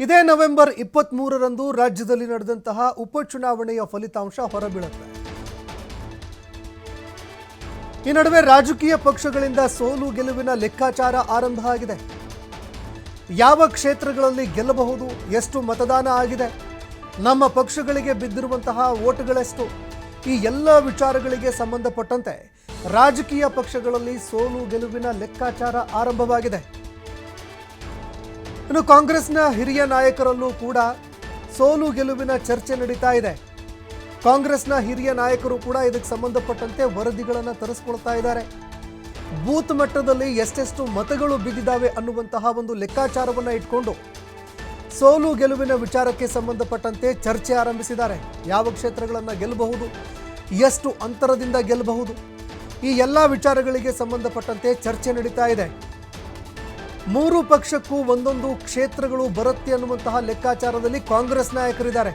ಇದೇ ನವೆಂಬರ್ ಇಪ್ಪತ್ತ್ ಮೂರರಂದು ರಾಜ್ಯದಲ್ಲಿ ನಡೆದಂತಹ ಉಪಚುನಾವಣೆಯ ಫಲಿತಾಂಶ ಹೊರಬೀಳುತ್ತೆ ಈ ನಡುವೆ ರಾಜಕೀಯ ಪಕ್ಷಗಳಿಂದ ಸೋಲು ಗೆಲುವಿನ ಲೆಕ್ಕಾಚಾರ ಆರಂಭ ಆಗಿದೆ. ಯಾವ ಕ್ಷೇತ್ರಗಳಲ್ಲಿ ಗೆಲ್ಲಬಹುದು, ಎಷ್ಟು ಮತದಾನ ಆಗಿದೆ, ನಮ್ಮ ಪಕ್ಷಗಳಿಗೆ ಬಿದ್ದಿರುವಂತಹ ಓಟುಗಳೆಷ್ಟು, ಈ ಎಲ್ಲ ವಿಚಾರಗಳಿಗೆ ಸಂಬಂಧಪಟ್ಟಂತೆ ರಾಜಕೀಯ ಪಕ್ಷಗಳಲ್ಲಿ ಸೋಲು ಗೆಲುವಿನ ಲೆಕ್ಕಾಚಾರ ಆರಂಭವಾಗಿದೆ. ಇನ್ನು ಕಾಂಗ್ರೆಸ್ನ ಹಿರಿಯ ನಾಯಕರಲ್ಲೂ ಕೂಡ ಸೋಲು ಗೆಲುವಿನ ಚರ್ಚೆ ನಡೀತಾ ಇದೆ. ಕಾಂಗ್ರೆಸ್ನ ಹಿರಿಯ ನಾಯಕರು ಕೂಡ ಇದಕ್ಕೆ ಸಂಬಂಧಪಟ್ಟಂತೆ ವರದಿಗಳನ್ನು ತರಿಸ್ಕೊಳ್ತಾ ಇದ್ದಾರೆ. ಬೂತ್ ಮಟ್ಟದಲ್ಲಿ ಎಷ್ಟೆಷ್ಟು ಮತಗಳು ಬಿದ್ದಿದ್ದಾವೆ ಅನ್ನುವಂತಹ ಒಂದು ಲೆಕ್ಕಾಚಾರವನ್ನು ಇಟ್ಕೊಂಡು ಸೋಲು ಗೆಲುವಿನ ವಿಚಾರಕ್ಕೆ ಸಂಬಂಧಪಟ್ಟಂತೆ ಚರ್ಚೆ ಆರಂಭಿಸಿದ್ದಾರೆ. ಯಾವ ಕ್ಷೇತ್ರಗಳನ್ನು ಗೆಲ್ಲಬಹುದು ಎಷ್ಟು ಅಂತರದಿಂದ ಗೆಲ್ಲಬಹುದು ಈ ಎಲ್ಲ ವಿಚಾರಗಳಿಗೆ ಸಂಬಂಧಪಟ್ಟಂತೆ ಚರ್ಚೆ ನಡೀತಾ ಇದೆ. ಮೂರು ಪಕ್ಷಕ್ಕೂ ಒಂದೊಂದು ಕ್ಷೇತ್ರಗಳು ಬರುತ್ತೆ ಅನ್ನುವಂತಹ ಲೆಕ್ಕಾಚಾರದಲ್ಲಿ ಕಾಂಗ್ರೆಸ್ ನಾಯಕರಿದ್ದಾರೆ.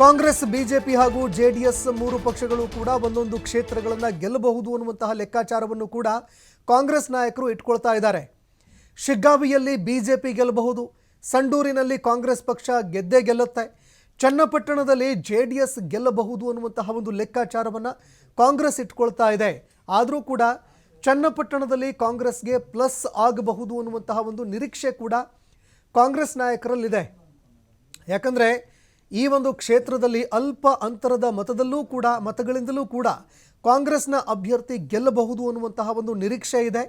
ಕಾಂಗ್ರೆಸ್, ಬಿಜೆಪಿ ಹಾಗೂ ಜೆಡಿಎಸ್ ಮೂರು ಪಕ್ಷಗಳು ಕೂಡ ಒಂದೊಂದು ಕ್ಷೇತ್ರಗಳನ್ನು ಗೆಲ್ಲಬಹುದು ಅನ್ನುವಂತಹ ಲೆಕ್ಕಾಚಾರವನ್ನು ಕೂಡ ಕಾಂಗ್ರೆಸ್ ನಾಯಕರು ಇಟ್ಕೊಳ್ತಾ ಇದ್ದಾರೆ. ಶಿಗ್ಗಾವಿಯಲ್ಲಿ ಬಿಜೆಪಿ ಗೆಲ್ಲಬಹುದು, ಸಂಡೂರಿನಲ್ಲಿ ಕಾಂಗ್ರೆಸ್ ಪಕ್ಷ ಗೆದ್ದೇ ಗೆಲ್ಲುತ್ತೆ. ಚನ್ನಪಟ್ಟಣದಲ್ಲಿ ಜೆ ಡಿ ಎಸ್ ಗೆಲ್ಲಬಹುದು ಅನ್ನುವಂತಹ ಒಂದು ಲೆಕ್ಕಾಚಾರವನ್ನು ಕಾಂಗ್ರೆಸ್ ಇಟ್ಕೊಳ್ತಾ ಇದೆ. ಆದರೂ ಕೂಡ ಚನ್ನಪಟ್ಟಣದಲ್ಲಿ ಕಾಂಗ್ರೆಸ್ಗೆ ಪ್ಲಸ್ ಆಗಬಹುದು ಅನ್ನುವಂತಹ ಒಂದು ನಿರೀಕ್ಷೆ ಕೂಡ ಕಾಂಗ್ರೆಸ್ ನಾಯಕರಲ್ಲಿದೆ. ಯಾಕಂದರೆ ಈ ಒಂದು ಕ್ಷೇತ್ರದಲ್ಲಿ ಅಲ್ಪ ಅಂತರದ ಮತದಲ್ಲೂ ಕೂಡ, ಮತಗಳಿಂದಲೂ ಕೂಡ ಕಾಂಗ್ರೆಸ್ನ ಅಭ್ಯರ್ಥಿ ಗೆಲ್ಲಬಹುದು ಅನ್ನುವಂತಹ ಒಂದು ನಿರೀಕ್ಷೆ ಇದೆ.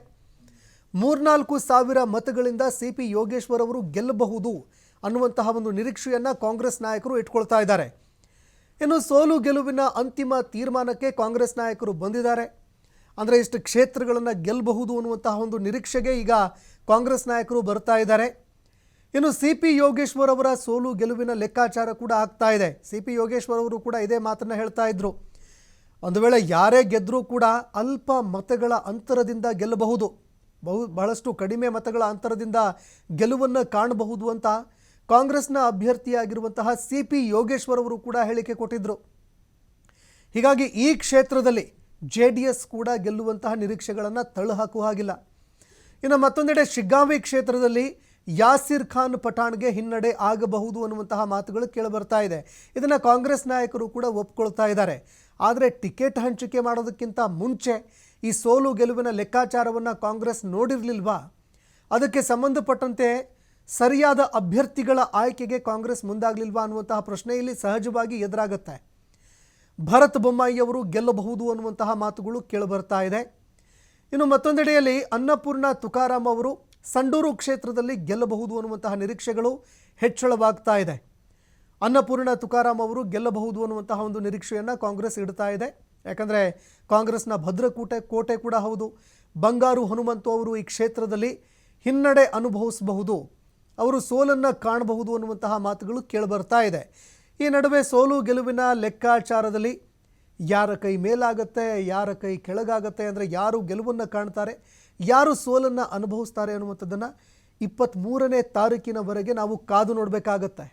ಮೂರ್ನಾಲ್ಕು ಸಾವಿರ ಮತಗಳಿಂದ ಸಿ ಪಿ ಯೋಗೇಶ್ವರ್ ಅವರು ಗೆಲ್ಲಬಹುದು ಅನ್ನುವಂತಹ ಒಂದು ನಿರೀಕ್ಷೆಯನ್ನು ಕಾಂಗ್ರೆಸ್ ನಾಯಕರು ಇಟ್ಕೊಳ್ತಾ ಇದ್ದಾರೆ. ಇನ್ನು ಸೋಲು ಗೆಲುವಿನ ಅಂತಿಮ ತೀರ್ಮಾನಕ್ಕೆ ಕಾಂಗ್ರೆಸ್ ನಾಯಕರು ಬಂದಿದ್ದಾರೆ. ಅಂದರೆ ಇಷ್ಟು ಕ್ಷೇತ್ರಗಳನ್ನು ಗೆಲ್ಲಬಹುದು ಅನ್ನುವಂತಹ ಒಂದು ನಿರೀಕ್ಷೆಗೆ ಈಗ ಕಾಂಗ್ರೆಸ್ ನಾಯಕರು ಬರ್ತಾ ಇದ್ದಾರೆ. ಇನ್ನು ಸಿ ಪಿ ಯೋಗೇಶ್ವರ್ ಅವರ ಸೋಲು ಗೆಲುವಿನ ಲೆಕ್ಕಾಚಾರ ಕೂಡ ಆಗ್ತಾ ಇದೆ. ಸಿ ಪಿ ಯೋಗೇಶ್ವರ್ ಅವರು ಕೂಡ ಇದೇ ಮಾತನ್ನು ಹೇಳ್ತಾ ಇದ್ರು. ಒಂದು ವೇಳೆ ಯಾರೇ ಗೆದ್ದರೂ ಕೂಡ ಅಲ್ಪ ಮತಗಳ ಅಂತರದಿಂದ ಗೆಲ್ಲಬಹುದು. ಬಹು, ಬಹಳಷ್ಟು ಕಡಿಮೆ ಮತಗಳ ಅಂತರದಿಂದ ಗೆಲುವನ್ನು ಕಾಣಬಹುದು ಅಂತ ಕಾಂಗ್ರೆಸ್ನ ಅಭ್ಯರ್ಥಿಯಾಗಿರುವಂತಹ ಸಿ ಪಿ ಯೋಗೇಶ್ವರ್ ಅವರು ಕೂಡ ಹೇಳಿಕೆ ಕೊಟ್ಟಿದ್ದರು ಹೀಗಾಗಿ ಈ ಕ್ಷೇತ್ರದಲ್ಲಿ ಜೆ ಡಿ ಎಸ್ ಕೂಡ ಗೆಲ್ಲುವಂತಹ ನಿರೀಕ್ಷೆಗಳನ್ನು ತಳ್ಳುಹಾಕುವ ಹಾಗಿಲ್ಲ. ಇನ್ನು ಮತ್ತೊಂದೆಡೆ ಶಿಗ್ಗಾಂವಿ ಕ್ಷೇತ್ರದಲ್ಲಿ ಯಾಸಿರ್ ಖಾನ್ ಪಠಾಣ್ಗೆ ಹಿನ್ನಡೆ ಆಗಬಹುದು ಅನ್ನುವಂತಹ ಮಾತುಗಳು ಕೇಳಿಬರ್ತಾ ಇದೆ. ಇದನ್ನು ಕಾಂಗ್ರೆಸ್ ನಾಯಕರು ಕೂಡ ಒಪ್ಕೊಳ್ತಾ ಇದ್ದಾರೆ. ಆದರೆ ಟಿಕೆಟ್ ಹಂಚಿಕೆ ಮಾಡೋದಕ್ಕಿಂತ ಮುಂಚೆ ಈ ಸೋಲು ಗೆಲುವಿನ ಲೆಕ್ಕಾಚಾರವನ್ನು ಕಾಂಗ್ರೆಸ್ ನೋಡಿರಲಿಲ್ವಾ? ಅದಕ್ಕೆ ಸಂಬಂಧಪಟ್ಟಂತೆ ಸರಿಯಾದ ಅಭ್ಯರ್ಥಿಗಳ ಆಯ್ಕೆಗೆ ಕಾಂಗ್ರೆಸ್ ಮುಂದಾಗಲಿಲ್ವಾ ಅನ್ನುವಂತಹ ಪ್ರಶ್ನೆ ಇಲ್ಲಿ ಸಹಜವಾಗಿ ಎದುರಾಗುತ್ತೆ. ಭರತ್ ಬೊಮ್ಮಾಯಿಯವರು ಗೆಲ್ಲಬಹುದು ಅನ್ನುವಂತಹ ಮಾತುಗಳು ಕೇಳಿಬರ್ತಾ ಇದೆ. ಇನ್ನು ಮತ್ತೊಂದೆಡೆಯಲ್ಲಿ ಅನ್ನಪೂರ್ಣ ತುಕಾರಾಮ್ ಅವರು ಸಂಡೂರು ಕ್ಷೇತ್ರದಲ್ಲಿ ಗೆಲ್ಲಬಹುದು ಅನ್ನುವಂತಹ ನಿರೀಕ್ಷೆಗಳು ಹೆಚ್ಚಳವಾಗ್ತಾ ಇದೆ. ಅನ್ನಪೂರ್ಣ ತುಕಾರಾಮ್ ಅವರು ಗೆಲ್ಲಬಹುದು ಅನ್ನುವಂತಹ ಒಂದು ನಿರೀಕ್ಷೆಯನ್ನು ಕಾಂಗ್ರೆಸ್ ಇಡ್ತಾ ಇದೆ. ಯಾಕಂದರೆ ಕಾಂಗ್ರೆಸ್ನ ಭದ್ರಕೋಟೆ, ಕೋಟೆ ಕೂಡ ಹೌದು. ಬಂಗಾರು ಹನುಮಂತು ಅವರು ಈ ಕ್ಷೇತ್ರದಲ್ಲಿ ಹಿನ್ನಡೆ ಅನುಭವಿಸಬಹುದು. ಅವರು ಸೋಲನ್ನು ಕಾಣಬಹುದು ಅನ್ನುವಂತಹ ಮಾತುಗಳು ಕೇಳಿಬರ್ತಾ ಇದೆ. ಈ ನಡುವೆ ಸೋಲು ಗೆಲುವಿನ ಲೆಕ್ಕಾಚಾರದಲ್ಲಿ ಯಾರ ಕೈ ಮೇಲಾಗತ್ತೆ, ಯಾರ ಕೈ ಕೆಳಗಾಗತ್ತೆ ಅಂದರೆ ಯಾರು ಗೆಲುವನ್ನು ಕಾಣ್ತಾರೆ, ಯಾರು ಸೋಲನ್ನು ಅನುಭವಿಸ್ತಾರೆ ಅನ್ನುವಂಥದ್ದನ್ನು ಇಪ್ಪತ್ತ್ಮೂರನೇ ತಾರೀಕಿನವರೆಗೆ ನಾವು ಕಾದು ನೋಡಬೇಕಾಗತ್ತೆ.